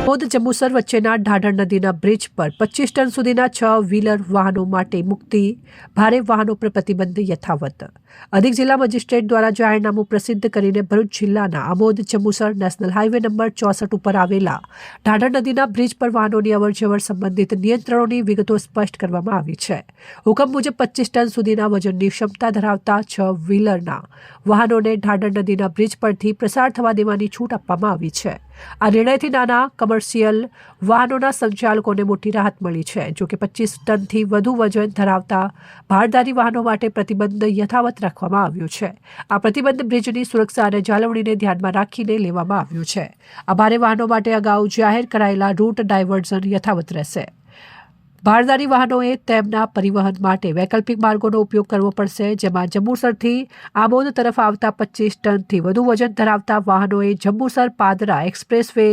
આમોદ જંબુસર વચ્ચેના ઢાઢર નદીના બ્રિજ પર પચીસ ટન સુધીના છ વ્હીલર વાહનો માટે મુક્તિ, ભારે વાહનો પર પ્રતિબંધ યથાવત. અધિક જિલ્લા મજિસ્ટ્રેટ દ્વારા જાહેરનામું પ્રસિદ્ધ કરીને ભરૂચ જિલ્લાના Amod Jambusar national highway number ચોસઠ ઉપર આવેલા ઢાઢર નદીના બ્રિજ પર વાહનોની અવરજવર સંબંધિત નિયંત્રણોની વિગતો સ્પષ્ટ કરવામાં આવી છે. હુકમ મુજબ પચીસ ટન સુધીના વજનની ક્ષમતા ધરાવતા છ વ્હીલરના વાહનોને ઢાઢર નદીના બ્રિજ પરથી પ્રસાર થવા દેવાની છૂટ આપવામાં આવી છે. આ નિર્ણયથી નાના કમર્શિયલ વાહનોના સંચાલકોને મોટી રાહત મળી છે. જોકે પચીસ ટનથી વધુ વજન ધરાવતા ભારદારી વાહનો માટે પ્રતિબંધ યથાવત રાખવામાં આવ્યો છે. આ પ્રતિબંધ બ્રિજની સુરક્ષા અને જાળવણીને ધ્યાનમાં રાખીને લેવામાં આવ્યો છે. આ ભારે વાહનો માટે અગાઉ જાહેર કરાયેલા રૂટ ડાયવર્ઝન યથાવત રહેશે. ભારદારી વાહનોએ તેમના પરિવહન માટે વૈકલ્પિક માર્ગોનો ઉપયોગ કરવો પડશે, જેમાં જંબુસરથી આબોદ તરફ આવતા પચીસ ટનથી વધુ વજન ધરાવતા વાહનોએ જંબુસર પાદરા એક્સપ્રેસ વે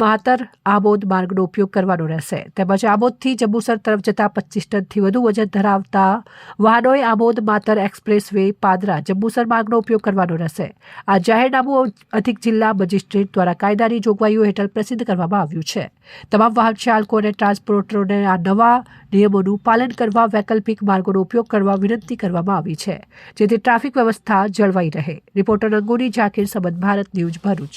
માતર આમોદ માર્ગનો ઉપયોગ કરવાનો રહેશે. તેમજ આમોદથી જંબુસર તરફ જતા પચીસ ટનથી વધુ વજન ધરાવતા વાહનોએ આમોદ માતર એક્સપ્રેસ વે પાદરા જંબુસર માર્ગનો ઉપયોગ કરવાનો રહેશે. આ જાહેરનામું અધિક જિલ્લા મજિસ્ટ્રેટ દ્વારા કાયદાની જોગવાઈઓ હેઠળ પ્રસિદ્ધ કરવામાં આવ્યું છે. તમામ વાહન ચાલકો અને ટ્રાન્સપોર્ટરોને આ નવા નિયમોનું પાલન કરવા વૈકલ્પિક માર્ગોનો ઉપયોગ કરવા વિનંતી કરવામાં આવી છે. જેથી ટ્રાફિક વ્યવસ્થા જળવાઈ રહે. રિપોર્ટર અંગોની ઝાકીર, સંબંધ ભારત ન્યૂઝ ભરૂચ.